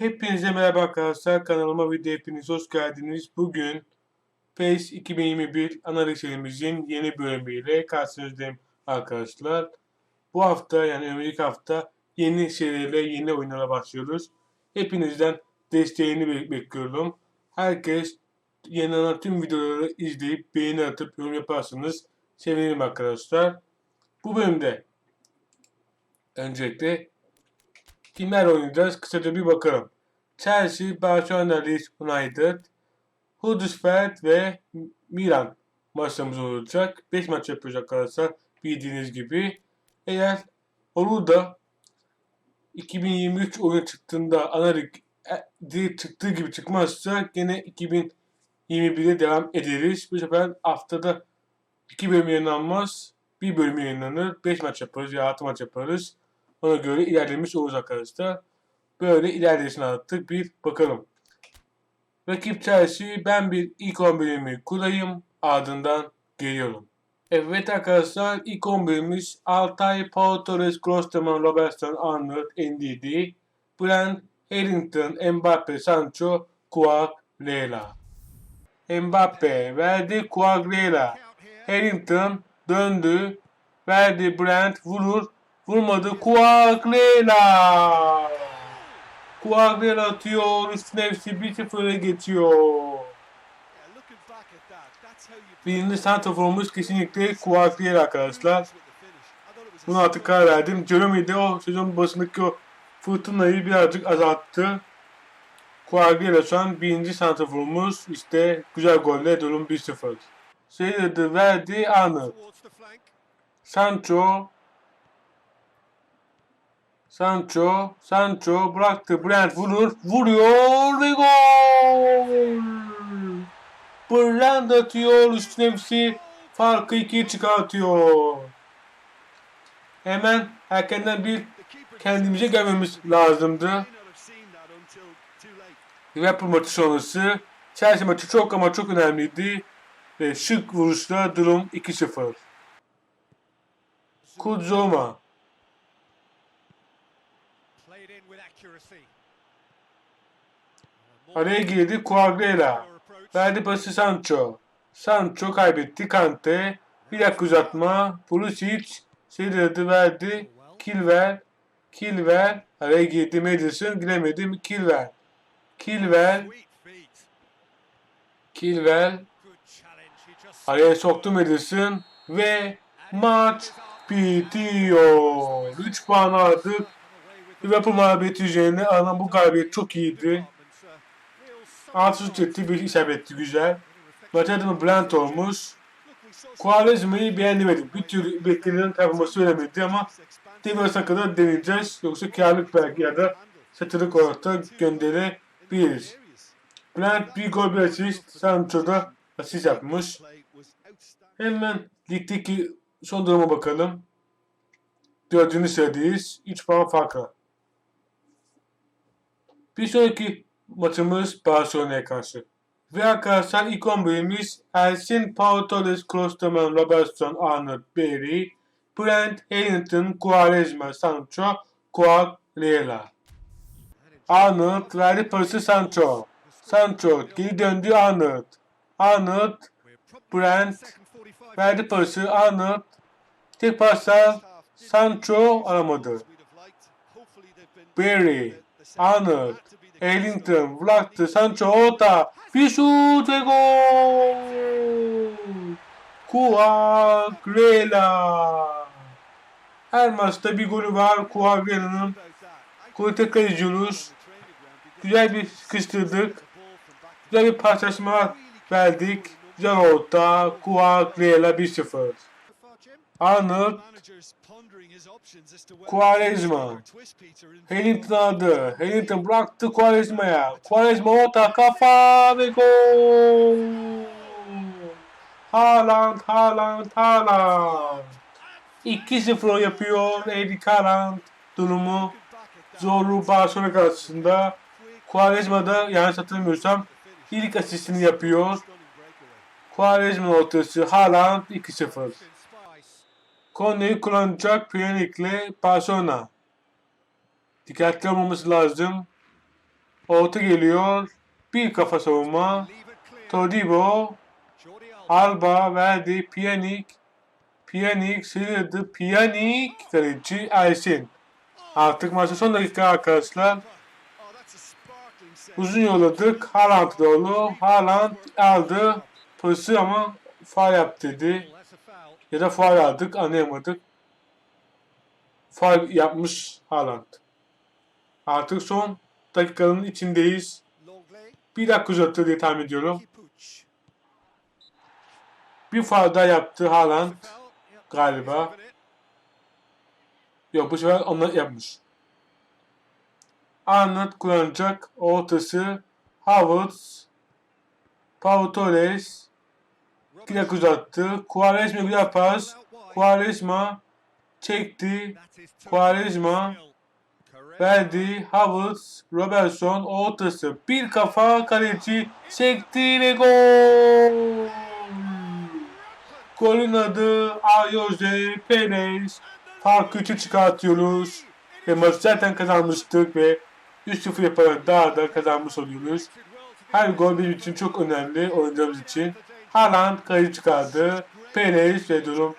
Hepinize merhaba arkadaşlar. Kanalıma video hepiniz hoş geldiniz. Bugün PES 2021 analiz serimizin yeni bölümüyle karşınızdayım arkadaşlar. Bu hafta yani önümüzdeki hafta yeni seriyle yeni oyunlara başlıyoruz. Hepinizden desteğini bek- bekliyorum. Herkes yayınlanan tüm videoları izleyip beğeni atıp yorum yaparsanız sevinirim arkadaşlar. Bu bölümde öncelikle kimler oynayacağız kısaca bir bakalım. Chelsea, Barcelona, Leeds United, Huddersfield ve Milan maçlarımız olacak. 5 maç yapıyoruz arkadaşlar bildiğiniz gibi. Eğer olur da 2023 oyun çıktığında ana lig e, çıktığı gibi çıkmazsa gene 2021'e devam ederiz. Bu sefer haftada 2 bölüm yayınlanmaz. Bir bölüm yayınlanır. 5 maç yaparız ya 6 maç yaparız. Ona göre ilerlemiş oluruz arkadaşlar. Böyle ilerleyişini attık. Bir bakalım. Rakip Chelsea ben bir ilk 11'imi kurayım. Ardından geliyorum. Evet arkadaşlar ilk 11'imiz Altay, Paul Torres, Klosterman, Robertson, Arnold, Ndidi, Brand, Harrington, Mbappe, Sancho, Quagliarella. Mbappe verdi Quagliarella. Harrington döndü. Verdi Brand vurur. Vurmadı Quagliarella. Quagliarella atıyor. Üstüne hepsi 1-0'a geçiyor. Birinci santraforumuz kesinlikle Quagliarella arkadaşlar. Bunu artık karar verdim. Jeremy de o sezon başındaki o fırtınayı birazcık azalttı. Quagliarella şu an birinci santraforumuz. İşte güzel golle durum 1-0. Seyirdi verdi Arnold. Sancho Sancho, Sancho bıraktı. Brent vurur. Vuruyor ve gol! Brent atıyor. Üstüne hepsi farkı ikiye çıkartıyor. Hemen erkenden bir kendimize gelmemiz lazımdı. Liverpool maçı sonrası Chelsea maçı çok ama çok önemliydi. Ve şık vuruşla durum 2-0. Kudzoma Araya girdi Quagliarella. Verdi pası Sancho. Sancho kaybetti Kante. Bir dakika uzatma. Pulisic Seyirdi verdi. Kilver. Kilver. Araya girdi Madison. Giremedim. Kilver. Kilver. Kilver. Araya soktu Madison. Ve maç bitiyor. 3 puan aldık. Liverpool mağlubiyeti üzerine alınan bu galibiyet çok iyiydi. Alt üst etti bir isabetti güzel. Maç adına Brent olmuş. Quaresma'yı beğenemedim. Bir türlü beklenen performansı veremedi ama Devras'a kadar deneyeceğiz. Yoksa kârlık belki ya da satılık olarak da gönderebiliriz. Brent bir gol bir asist. Sancho'da asist yapmış. Hemen ligdeki son duruma bakalım. Dördüncü sıradayız. 3 puan farkla. Bir sonraki maçımız Barcelona'ya karşı. Ve arkadaşlar ilk 11'imiz Ersin, Pau Torres, Klosterman, Robertson, Arnold, Berry, Brent, Harrington, Quaresma, Sancho, Quagliarella. Arnold verdi pası Sancho. Sancho geri döndü Arnold. Arnold, Brent verdi pası Arnold. Tek pasla Sancho alamadı. Berry, Arnold, Ellington bıraktı. Sancho orta. Bir şut ve gol. Her maçta bir golü var Quagliarella'nın. Golü tekrar izliyoruz. Güzel bir sıkıştırdık. Güzel bir paslaşma verdik. Güzel orta. Quagliarella 1-0. Arnold Quaresma. Harrington aldı. Harrington bıraktı Quaresma'ya. Quaresma orta kafa ve gol. Haaland, Haaland, Haaland. 2-0 yapıyor Erik Haaland durumu. Zorlu Barcelona karşısında. Quaresma da yanlış hatırlamıyorsam ilk asistini yapıyor. Quaresma ortası Haaland 2-0. Korneyi kullanacak ile Barcelona. Dikkatli olmamız lazım. Orta geliyor. Bir kafa savunma. Todibo. Alba verdi. Pjanic. Pjanic sıyrıldı. Pjanic. Kaleci Ersin. Artık maçın son dakika arkadaşlar. Uzun yolladık. Haaland doğru. Haaland aldı. Pası ama faal yaptı dedi. Ya da faal aldık anlayamadık. Faal yapmış Haaland. Artık son dakikanın içindeyiz. Bir dakika uzattı diye tahmin ediyorum. Bir faal daha yaptı Haaland. galiba. Yok bu sefer onlar yapmış. Arnold kullanacak. Ortası Havertz. Pau Torres. Dakika uzattı. Quaresma güzel pas. Quaresma çekti. Quaresma verdi. Havertz. Robertson ortası. Bir kafa kaleci çekti ve gol. Golün adı Ayoze Perez. Farkı 3'e çıkartıyoruz. Ve maçı zaten kazanmıştık ve 3-0 yaparak daha da kazanmış oluyoruz. Her gol bizim için çok önemli oyuncularımız için. Haaland kayı çıkardı. Perez ve durum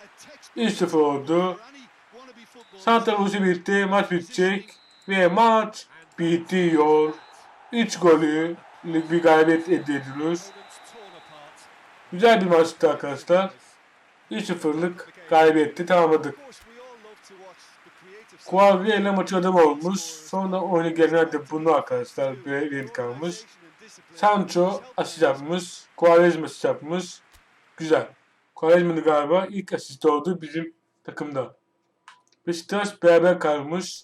3-0 oldu. Santa Cruz'u bitti. Maç bitecek. Ve maç bitiyor. 3 golü bir galibiyet elde ediyoruz. Güzel bir maçtı arkadaşlar. 3-0'lık galibiyetti tamamladık. Kuavri ile maçı adam olmuş. Sonra oyuna gelenler de bunu arkadaşlar böyle kalmış. Sancho asist yapmış. Quaresma asist yapmış. Güzel. Quaresma'nın galiba ilk asist oldu bizim takımda. Beşiktaş beraber kalmış.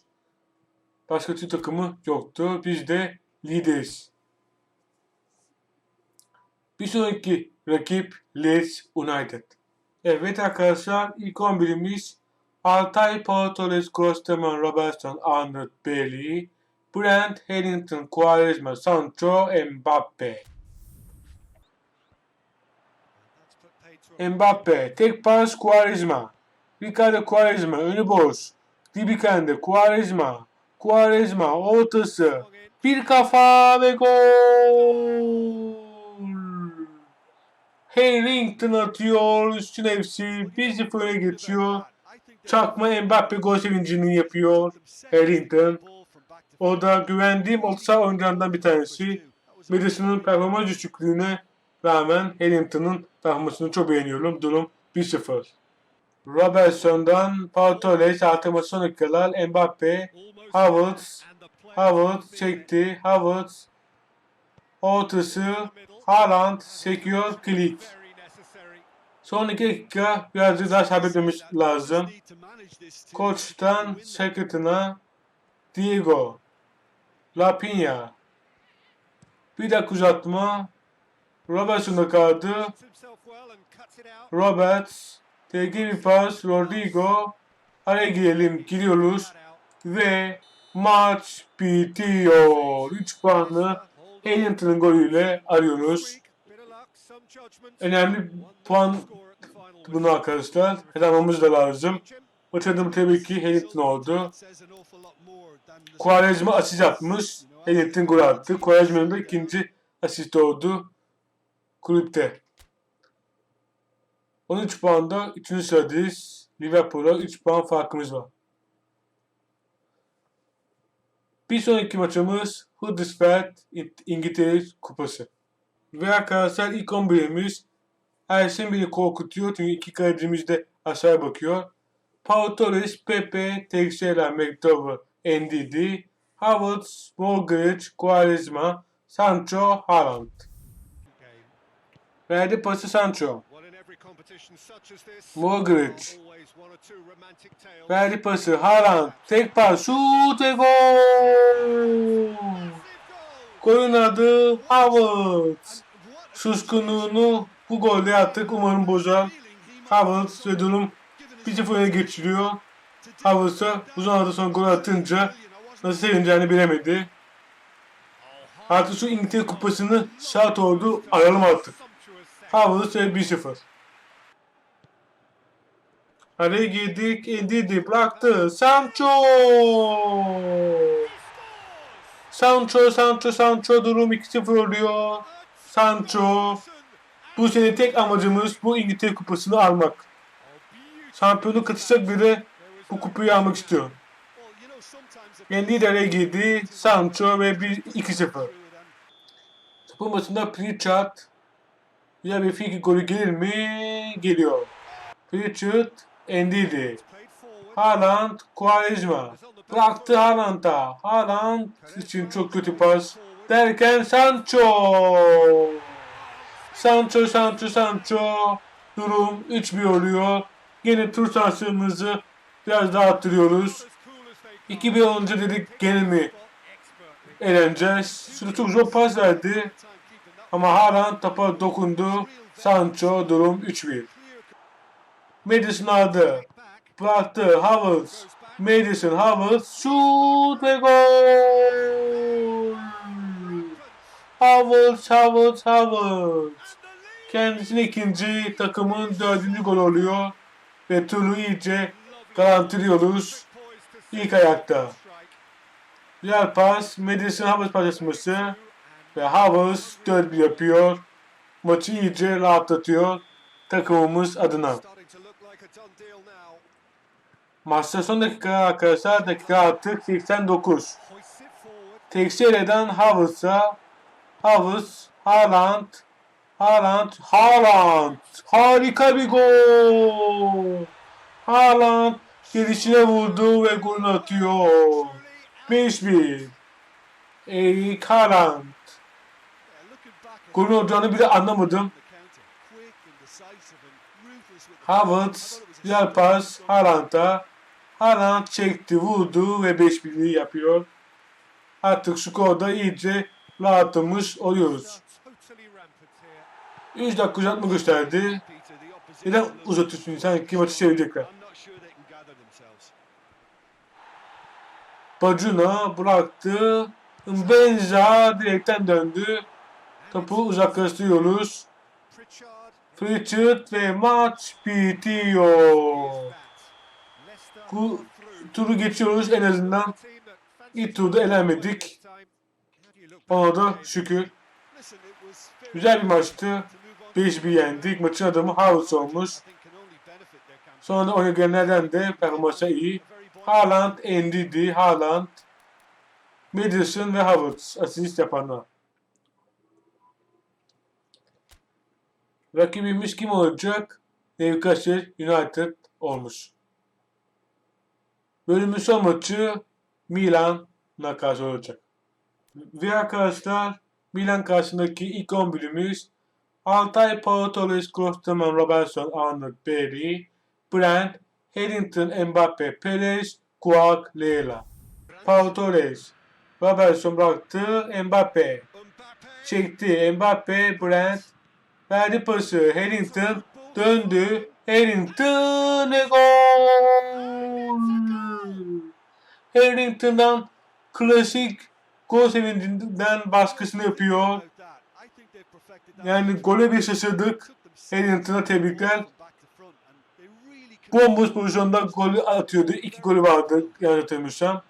Başka Türk takımı yoktu. Biz de lideriz. Bir sonraki rakip Leeds United. Evet arkadaşlar ilk 11'imiz Altay, Torres, Grossman, Robertson, Arnold, Bailey, Brent, Harrington, Quaresma, Sancho, Mbappe. Mbappe, tek pas Quaresma. Ricardo Quaresma, önü boş. Dibi kendi, Quaresma. Quaresma, ortası. Bir kafa ve gol. Harrington atıyor. Üstüne hepsi 1-0 öne geçiyor. Çakma Mbappe gol sevincini yapıyor. Harrington. O da güvendiğim orta saha oyuncularından bir tanesi. Madison'ın performans düşüklüğüne rağmen Harrington'ın performansını çok beğeniyorum. Durum 1-0. Robertson'dan Pau Torres artırma son dakikalar Mbappe Havertz Havertz çekti. Havertz ortası Haaland sekiyor klik. Son iki dakika birazcık daha sabretmemiz lazım. Koç'tan Secret'ına Diego Lapinha bir dakika uzatma Robertson'da kaldı. Roberts TG bir pas Rodrigo araya girelim giriyoruz ve maç bitiyor. 3 puanlı Hamilton'ın golüyle arıyoruz. Önemli puan bunu arkadaşlar. Kazanmamız da lazım. Maç adım tabii ki Hamilton oldu. Quaresma asist yapmış. Hamilton gol attı. Quaresma'nın da ikinci asist oldu. Kulüpte. 13 puanda 3. sıradayız. Liverpool'a 3 puan farkımız var. Bir sonraki maçımız Huddersfield İngiltere Kupası. Ve arkadaşlar ilk 11'imiz Ersin beni korkutuyor çünkü iki kalecimiz de aşağı bakıyor. Pau Torres, Pepe, Teixeira, McDowell, Ndidi, Havertz, Morgridge, Quaresma, Sancho, Haaland. Verdi pası Sancho. Morgridge. Verdi pası Haaland. Tek pas. Şut ve gol. Golün adı Havertz. Suskunluğunu bu golde attık. Umarım bozar. Havertz ve durum 1-0 öne geçiriyor. Havertz'a uzun arada sonra gol atınca nasıl sevineceğini bilemedi. Artık şu İngiltere kupasını şart oldu. Aralım artık. Havertz ve 1-0. Araya girdik. Endidi bıraktı. Sancho! Sancho, Sancho, Sancho durum 2-0 oluyor. Sancho. Bu sene tek amacımız bu İngiltere kupasını almak. Şampiyonluk katacak biri bu kupayı almak istiyor. Yani lidere girdi Sancho ve 1-2-0. Bu maçında Pritchard ya bir free golü gelir mi? Geliyor. Pritchard Endidi. Haaland Quaresma. Bıraktı Haaland'a. Haaland için çok kötü pas. Derken Sancho. Sancho, Sancho, Sancho. Durum 3-1 oluyor. Yine tur şansımızı biraz daha arttırıyoruz. 2-1 olunca dedik gene mi eğleneceğiz. Şurada çok zor pas verdi. Ama Haaland topa dokundu. Sancho durum 3-1. Madison aldı. Bıraktı. Havertz. Madison Havertz. Şut ve gol. Havertz, Havertz, Havertz. Kendisine ikinci, takımın dördüncü gol oluyor. Ve turu iyice garantiliyoruz. İlk ayakta. Diğer pas Madison Havertz paylaşması ve Havertz 4 yapıyor. Maçı iyice rahatlatıyor takımımız adına. Maçta son dakika arkadaşlar dakika artık 89. Teksiyele'den Havertz'a Havertz, Haaland, Haaland, Haaland. Harika bir gol. Haaland gelişine vurdu ve gol atıyor. 5-1. Erik Haaland. Golün olacağını bile anlamadım. Havertz, diğer pas Haaland'a. Haaland çekti, vurdu ve 5-1'liği yapıyor. Artık skorda iyice rahatlamış oluyoruz. 3 dakika uzatma gösterdi. Neden uzatıyorsun? Sanki maçı çevirecekler. Bacuna bıraktı. Benza direkten döndü. Topu uzaklaştırıyoruz. Pritchard ve maç bitiyor. Bu turu geçiyoruz en azından. İlk turda elenmedik. Ona da şükür. Güzel bir maçtı. 5-1 yendik. Maçın adamı Havertz olmuş. Sonra oyuna gelenlerden de performansa iyi. Haaland, Ndidi, Haaland, Madison ve Havertz asist yapanlar. Rakibimiz kim olacak? Newcastle United olmuş. Bölümün son maçı Milan'la karşı olacak. Ve arkadaşlar Milan karşısındaki ilk 11'imiz Altay, Pau Torres, Klosterman, Robertson, Arnold, Berry, Brand, Harrington, Mbappe, Perez, Kuak, Leila. Pau Torres, Robertson bıraktı, Mbappe. Çekti, Mbappe, Brand, verdi pası, Harrington, döndü, Harrington ve gol! Harrington'dan klasik gol sevincinden baskısını yapıyor. Yani gole bir şaşırdık. Harrington'a tebrikler. Bomboş pozisyonda golü atıyordu. İki golü vardı yanlış hatırlamıyorsam.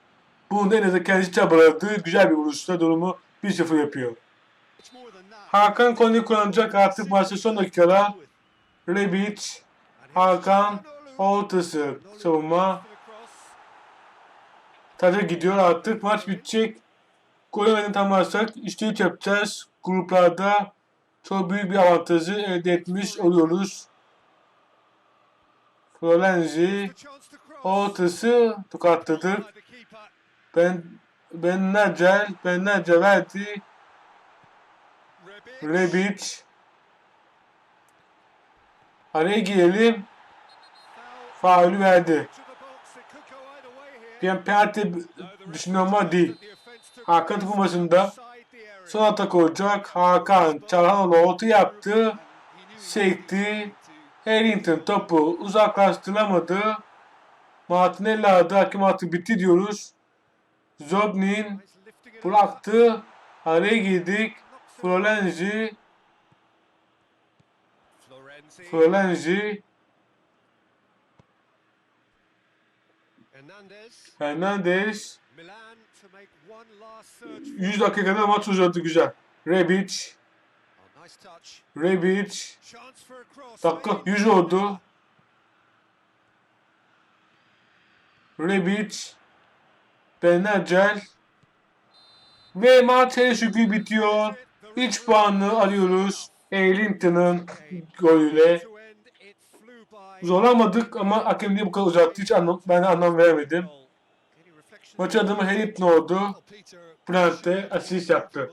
Bunu da en azından kendisi çabaladı. Güzel bir vuruşla durumu 1-0 yapıyor. Hakan konuyu kullanacak artık maçta son dakikalar. Rebic, Hakan, ortası savunma. Taca gidiyor artık maç bitecek. Gol yemeden tamamlarsak işte hiç yapacağız. Gruplarda çok büyük bir avantajı elde etmiş oluyoruz. Florenzi ortası tokatladık. Ben ben Necel, ben Necel verdi. Rebic. Araya girelim. Faulü verdi. Ben penaltı düşünüyorum ama değil. Hakan topu başında. Son atak olacak. Hakan Çalhanoğlu orta yaptı. Sekti. Harrington topu uzaklaştıramadı. Martinelli adı hakem artık bitti diyoruz. Zobnin bıraktı. Araya girdik. Florenzi. Florenzi. Hernandez. 100 dakikada maç uzadı güzel. Rebic, Rebic, dakika 100 oldu. Rebic, Benecel ve maç şükür bitiyor. 3 puanı alıyoruz. Ellington'ın golüyle. Zorlamadık ama hakem niye bu kadar uzattı hiç anlam, ben anlam veremedim. Maç adamı Herip ne oldu? Bryant de asist yaptı.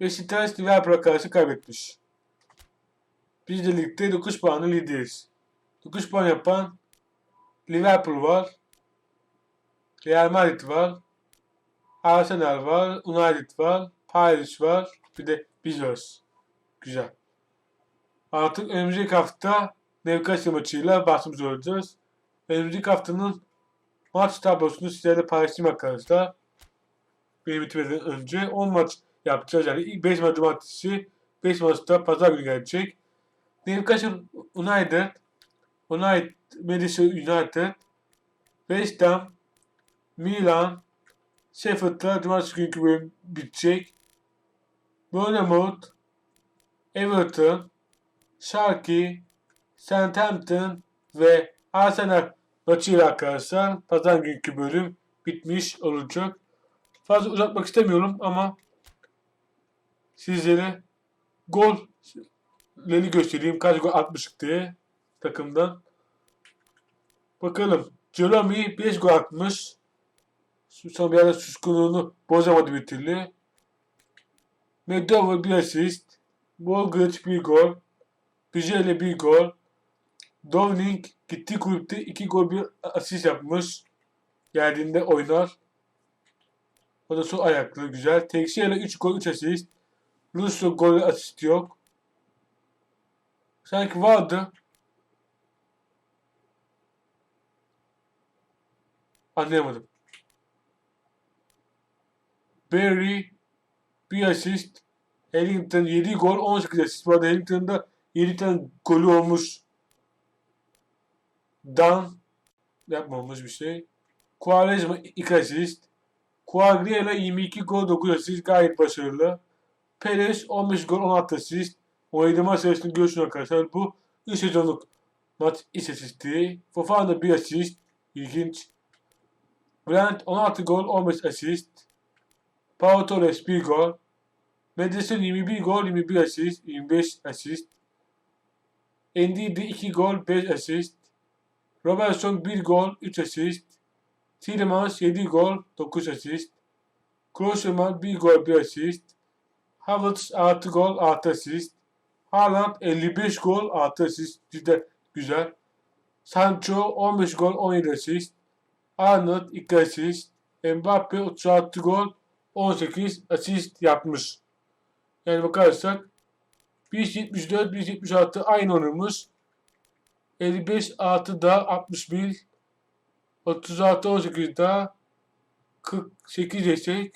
Beşiktaş Liverpool'a karşı kaybetmiş. Biz de ligde 9 puanlı lideriz. 9 puan yapan Liverpool var. Real Madrid var. Arsenal var. United var. Paris var. Bir de biz varız. Güzel. Artık önümüzdeki hafta Newcastle maçıyla başımız olacağız. Önümüzdeki haftanın maç tablosunu sizlerle paylaşayım arkadaşlar. Benim bitirmeden önce 10 maç yapacağız. Yani ilk 5 maç cumartesi, 5 maç da pazar günü gelecek. Newcastle United, United, Manchester United, West Ham, Milan, Sheffield'da cumartesi günkü bölüm bitecek. Bournemouth, Everton, Sharky, Southampton ve Arsenal maçıyla arkadaşlar pazar günkü bölüm bitmiş olacak. Fazla uzatmak istemiyorum ama sizlere golleri göstereyim. Kaç gol atmıştık diye takımdan. Bakalım. Jeremy 5 gol atmış. Son bir ara suskunluğunu bozamadı bir türlü. McDowell bir asist. Bogut bir gol. Bijele bir gol. Downing gitti kulüpte 2 gol bir asist yapmış. Geldiğinde oynar. O da sol ayaklı güzel. Tekşehir'le 3 gol 3 asist. Russo gol asist yok. Sanki vardı. Anlayamadım. Barry bir asist. Ellington 7 gol 18 asist. Bu arada Ellington'da 7 tane golü olmuş. Dan yapmamış bir şey. Quaresma 2 asist. Quagliarella 22 gol 9 asist gayet başarılı. Perez 15 gol 16 asist. 17 maç sayısını görüyorsunuz arkadaşlar. Bu 3 sezonluk maç istatistiği. Fofana 1 asist. İlginç. Brent 16 gol 15 asist. Pau Torres 1 gol. Madison 21 gol 21 asist. 25 asist. Ndidi 2 gol 5 asist. Robertson 1 gol 3 asist. Tielemans 7 gol 9 asist. Kroosman 1 gol 1 asist. Havertz 6 gol 6 asist. Haaland 55 gol 6 asist. Cidden güzel. Sancho 15 gol 17 asist. Arnold 2 asist. Mbappe 36 gol 18 asist yapmış. Yani bakarsak 1.74 1.76 aynı oynamış. 55 artı da 61 36 18 daha 48 desek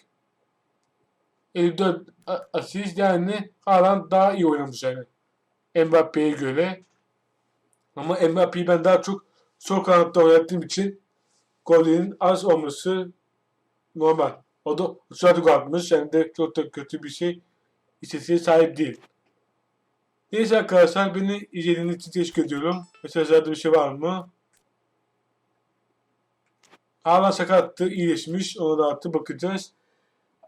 54 asist yani Haaland daha iyi oynamış yani. Mbappe'ye göre. Ama Mbappe'yi ben daha çok sol kanatta oynattığım için gollerin az olması normal. O da uçadı gol atmış. Yani de çok da kötü bir şey istatistiğe sahip değil. Neyse arkadaşlar beni izlediğiniz için teşekkür ediyorum. Mesajlarda bir şey var mı? Hala sakattı, iyileşmiş. Ona da artık bakacağız.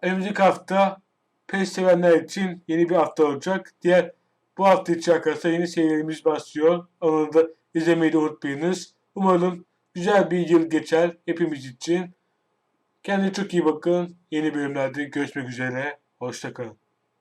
Önümüzdeki hafta PES sevenler için yeni bir hafta olacak. Diğer bu hafta içi arkadaşlar yeni serilerimiz başlıyor. Onu da izlemeyi de unutmayınız. Umarım güzel bir yıl geçer hepimiz için. Kendinize çok iyi bakın. Yeni bölümlerde görüşmek üzere. Hoşçakalın.